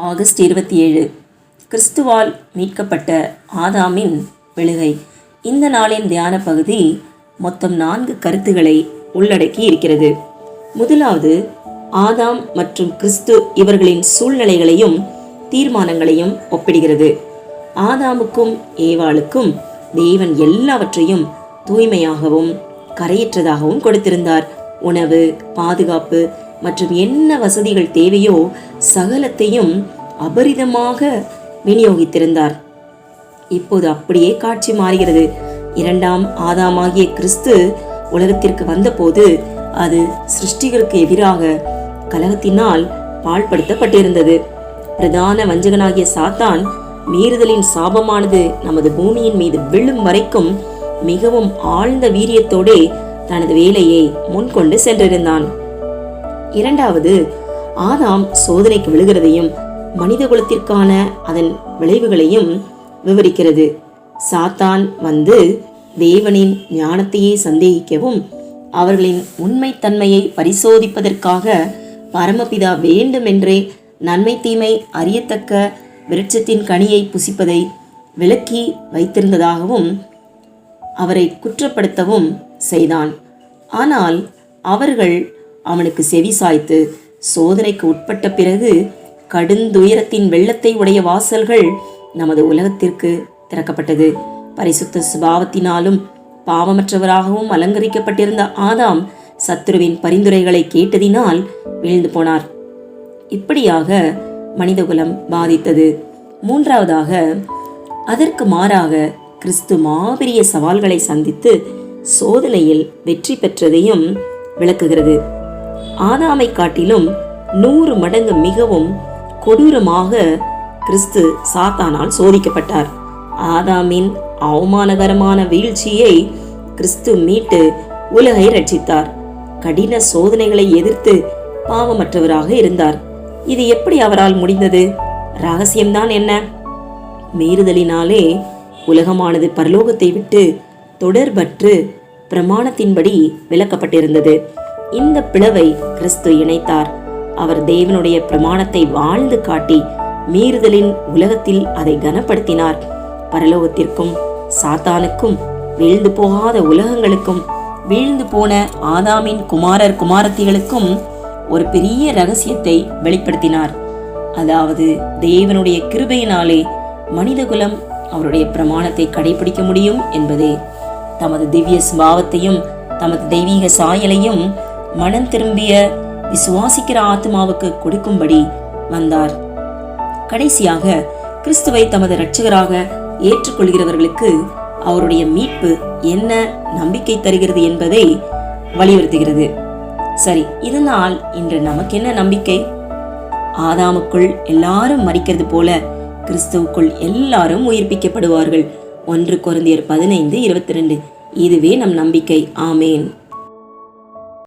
August இருபத்தி ஏழு. கிறிஸ்துவால் மீட்கப்பட்ட ஆதாமின் விழுகை. இந்த நாளின் தியான பகுதி மொத்தம் நான்கு கருத்துக்களை உள்ளடக்கி இருக்கிறது. முதலாவது ஆதாம் மற்றும் கிறிஸ்து இவர்களின் சூழ்நிலைகளையும் தீர்மானங்களையும் ஒப்பிடுகிறது. ஆதாமுக்கும் ஏவாளுக்கும் தேவன் எல்லாவற்றையும் தூய்மையாகவும் கரையற்றதாகவும் கொடுத்திருந்தார். உணவு பாதுகாப்பு மற்றும் என்ன வசதிகள் தேவையோ சகலத்தையும் அபரிதமாக விநியோகித்திருந்தார். இப்போது அப்படியே காட்சி மாறுகிறது. இரண்டாம் ஆதாமாகிய கிறிஸ்து உலகத்திற்கு வந்தபோது அது சிருஷ்டிகளுக்கு எதிராக கலகத்தினால் பாழ்படுத்தப்பட்டிருந்தது. பிரதான வஞ்சகனாகிய சாத்தான் மீறுதலின் சாபமானது நமது பூமியின் மீது விழும் வரைக்கும் மிகவும் ஆழ்ந்த வீரியத்தோடே தனது வேலையை முன்கொண்டு சென்றிருந்தான். இரண்டாவது ஆதாம் சோதனைக்கு விழுகிறதையும் மனித குலத்திற்கான அதன் விளைவுகளையும் விவரிக்கிறது. சாத்தான் வந்து தேவனின் ஞானத்தையே சந்தேகிக்கவும் அவர்களின் உண்மைத்தன்மையை பரிசோதிப்பதற்காக பரமபிதா வேண்டுமென்றே நன்மை தீமை அறியத்தக்க விருட்சத்தின் கனியை புசிப்பதை விலக்கி வைத்திருந்ததாகவும் அவரை குற்றப்படுத்தவும் செய்தான். ஆனால் அவர்கள் அவனுக்கு செவி சாய்த்து சோதனைக்கு உட்பட்ட பிறகு கடுந்துயரத்தின் வெள்ளத்தை உடைய வாசல்கள் நமது உலகத்திற்கு திறக்கப்பட்டது. பரிசுத்த சுபாவத்தினாலும் பாவமற்றவராகவும் அலங்கரிக்கப்பட்டிருந்த ஆதாம் சத்ருவின் பரிந்துரைகளை கேட்டதினால் வீழ்ந்து போனார். இப்படியாக மனிதகுலம் பாதித்தது. மூன்றாவதாக அதற்கு மாறாக கிறிஸ்து மாபெரிய சவால்களை சந்தித்து சோதனையில் வெற்றி பெற்றதையும் விளக்குகிறது. ஆதாமை காட்டிலும் நூறு மடங்கு மிகவும் கொடூரமாக கிறிஸ்து சாத்தானால் சோதிக்கப்பட்டார். ஆதாமின் அவமானகரமான வீழ்ச்சியை கிறிஸ்து மீட்டு உலகை ரட்சித்தார் கடின சோதனைகளை எதிர்த்து பாவமற்றவராக இருந்தார். இது எப்படி அவரால் முடிந்தது? ரகசியம்தான் என்ன? மீறுதலினாலே உலகமானது பரலோகத்தை விட்டு தொடர்பற்று பிரமாணத்தின்படி விளக்கப்பட்டிருந்தது இந்த பிளவை கிறிஸ்து இணைத்தார். அவர் தேவனுடைய பிரமாணத்தை வாழ்ந்து காட்டி மீறுதலின் உலகத்தில் அதை கனப்படுத்தினார். பரலோகத்திற்கும் சாத்தானுக்கும் வீழ்ந்து போகாத உலகங்களுக்கும் வீழ்ந்து போன ஆதாமின் குமாரர் குமாரத்திகளுக்கும் ஒரு பெரிய ரகசியத்தை வெளிப்படுத்தினார். அதாவது தேவனுடைய கிருபையினாலே மனிதகுலம் அவருடைய பிரமாணத்தை கடைபிடிக்க முடியும் என்பதே. தமது திவ்ய சுபாவத்தையும் தமது தெய்வீக சாயலையும் மனம் திரும்பிய விசுவாசிக்கிற ஆத்மாவுக்கு கொடுக்கும்படி வந்தார். கடைசியாக கிறிஸ்துவை தமது இரட்சகராக ஏற்றுக்கொள்கிறவர்களுக்கு அவருடைய மீட்பு என்ன நம்பிக்கை தருகிறது என்பதை வலியுறுத்துகிறது. சரி இதனால் இன்று நமக்கு என்ன நம்பிக்கை? ஆதாமுக்குள் எல்லாரும் மறிக்கிறது போல கிறிஸ்துவுக்குள் எல்லாரும் உயிர்ப்பிக்கப்படுவார்கள். ஒன்று குழந்தையர் பதினைந்து இருபத்தி ரெண்டு. இதுவே நம் நம்பிக்கை. ஆமேன்.